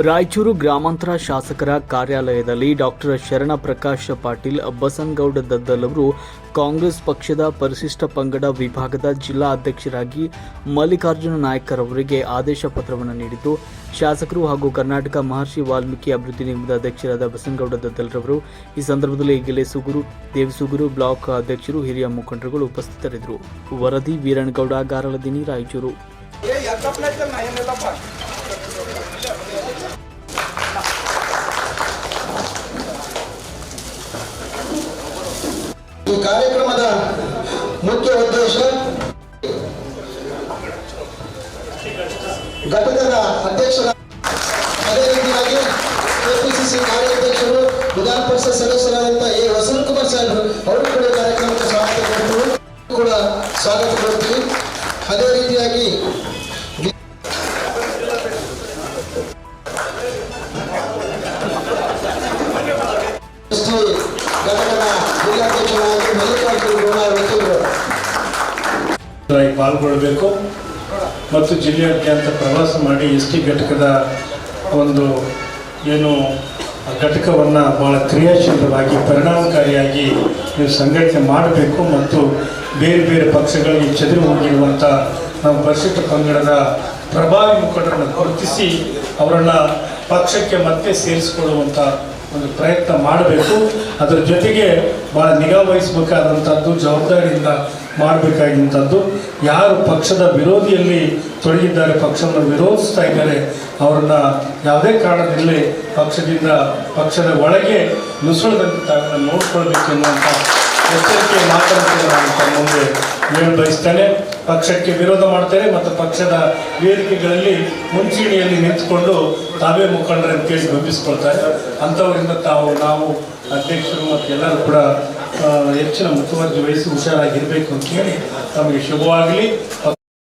ರಾಯಚೂರು ಗ್ರಾಮಾಂತರ ಶಾಸಕರ ಕಾರ್ಯಾಲಯದಲ್ಲಿ ಡಾಕ್ಟರ್ ಶರಣ ಪ್ರಕಾಶ ಪಾಟೀಲ್, ಬಸನಗೌಡ ದದ್ದಲ್ ಅವರು ಕಾಂಗ್ರೆಸ್ ಪಕ್ಷದ ಪರಿಶಿಷ್ಟ ಪಂಗಡ ವಿಭಾಗದ ಜಿಲ್ಲಾ ಅಧ್ಯಕ್ಷರಾಗಿ ಮಲ್ಲಿಕಾರ್ಜುನ ನಾಯ್ಕರವರಿಗೆ ಆದೇಶ ಪತ್ರವನ್ನು ನೀಡಿದ್ದು, ಶಾಸಕರು ಹಾಗೂ ಕರ್ನಾಟಕ ಮಹರ್ಷಿ ವಾಲ್ಮೀಕಿ ಅಭಿವೃದ್ಧಿ ನಿಗಮದ ಅಧ್ಯಕ್ಷರಾದ ಬಸನಗೌಡ ದದ್ದಲ್ರವರು ಈ ಸಂದರ್ಭದಲ್ಲಿ ಗಿಲೇಸುಗುರು ದೇವಸುಗುರು ಬ್ಲಾಕ್ ಅಧ್ಯಕ್ಷರು, ಹಿರಿಯ ಮುಖಂಡರುಗಳು ಉಪಸ್ಥಿತರಿದ್ದರು. ವರದಿ ವೀರಣಗೌಡ ಗಾರಲದಿನಿ ರಾಯಚೂರು. ಈ ಕಾರ್ಯಕ್ರಮದ ಮುಖ್ಯ ಉದ್ದೇಶ ಘಟಕದ ಅಧ್ಯಕ್ಷರ ಅದೇ ರೀತಿಯಾಗಿ ಕೆಪಿಸಿಸಿ ಕಾರ್ಯಾಧ್ಯಕ್ಷರು, ವಿಧಾನ ಪರಿಷತ್ ಸದಸ್ಯರಾದಂತಹ ಎ. ವಸಂತಕುಮಾರ್ ಸಾಹೇಬರು ಅವರು ಕೂಡ ಕಾರ್ಯಕ್ರಮಕ್ಕೆ ಸ್ವಾಗತ ಕೊಟ್ಟರು ಕೂಡ ಸ್ವಾಗತ ಕೊಡ್ತೀವಿ ಅದೇ ರೀತಿಯಾಗಿ ಘಟಕದ ಜಿಲ್ಲಾಧ್ಯಕ್ಷರಾಗಿ ಪಾಲ್ಗೊಳ್ಳಬೇಕು ಮತ್ತು ಜಿಲ್ಲೆಯಾದ್ಯಂತ ಪ್ರವಾಸ ಮಾಡಿ ಎಸ್ ಟಿ ಘಟಕದ ಒಂದು ಏನು ಘಟಕವನ್ನು ಭಾಳ ಕ್ರಿಯಾಶೀಲವಾಗಿ, ಪರಿಣಾಮಕಾರಿಯಾಗಿ ನೀವು ಸಂಘಟನೆ ಮಾಡಬೇಕು ಮತ್ತು ಬೇರೆ ಬೇರೆ ಪಕ್ಷಗಳಿಗೆ ಚದುರಿ ಹೋಗಿರುವಂಥ ನಮ್ಮ ಪರಿಶಿಷ್ಟ ಪಂಗಡದ ಪ್ರಭಾವಿ ಮುಖಂಡರನ್ನು ಗುರುತಿಸಿ ಅವರನ್ನು ಪಕ್ಷಕ್ಕೆ ಮತ್ತೆ ಸೇರಿಸಿಕೊಳ್ಳುವಂಥ ಒಂದು ಪ್ರಯತ್ನ ಮಾಡಬೇಕು. ಅದರ ಜೊತೆಗೆ ಭಾಳ ನಿಗಾ ವಹಿಸಬೇಕಾದಂಥದ್ದು, ಜವಾಬ್ದಾರಿಯಿಂದ ಮಾಡಬೇಕಾಗಿಂಥದ್ದು. ಯಾರು ಪಕ್ಷದ ವಿರೋಧಿಯಲ್ಲಿ ತೊಡಗಿದ್ದಾರೆ, ಪಕ್ಷವನ್ನು ವಿರೋಧಿಸ್ತಾ ಇದ್ದಾರೆ, ಅವರನ್ನು ಯಾವುದೇ ಕಾರಣದಲ್ಲಿ ಪಕ್ಷದಿಂದ, ಪಕ್ಷದ ಒಳಗೆ ನುಸುಳದಂತೆ ತಾವನ್ನು ನೋಡ್ಕೊಳ್ಬೇಕು ಎನ್ನುವಂಥ ಎಚ್ಚರಿಕೆ ಮುಂದೆ ಹೇಳಿ ಬಯಸ್ತಾನೆ ಪಕ್ಷಕ್ಕೆ ವಿರೋಧ ಮಾಡ್ತಾರೆ ಮತ್ತು ಪಕ್ಷದ ವೇದಿಕೆಗಳಲ್ಲಿ ಮುಂಚೂಣಿಯಲ್ಲಿ ನಿಂತುಕೊಂಡು ತಾವೇ ಮುಖಂಡರನ್ನು ಕೇಳಿ ಗಮನಿಸ್ಕೊಳ್ತಾರೆ ಅಂಥವರಿಂದ ತಾವು, ನಾವು ಅಧ್ಯಕ್ಷರು ಮತ್ತು ಎಲ್ಲರೂ ಕೂಡ ಹೆಚ್ಚಿನ ಮುತುವರ್ಜಿ ವಹಿಸಿ ಹುಷಾರಾಗಿರಬೇಕು ಅಂತ ಹೇಳಿ ತಮಗೆ ಶುಭವಾಗಲಿ.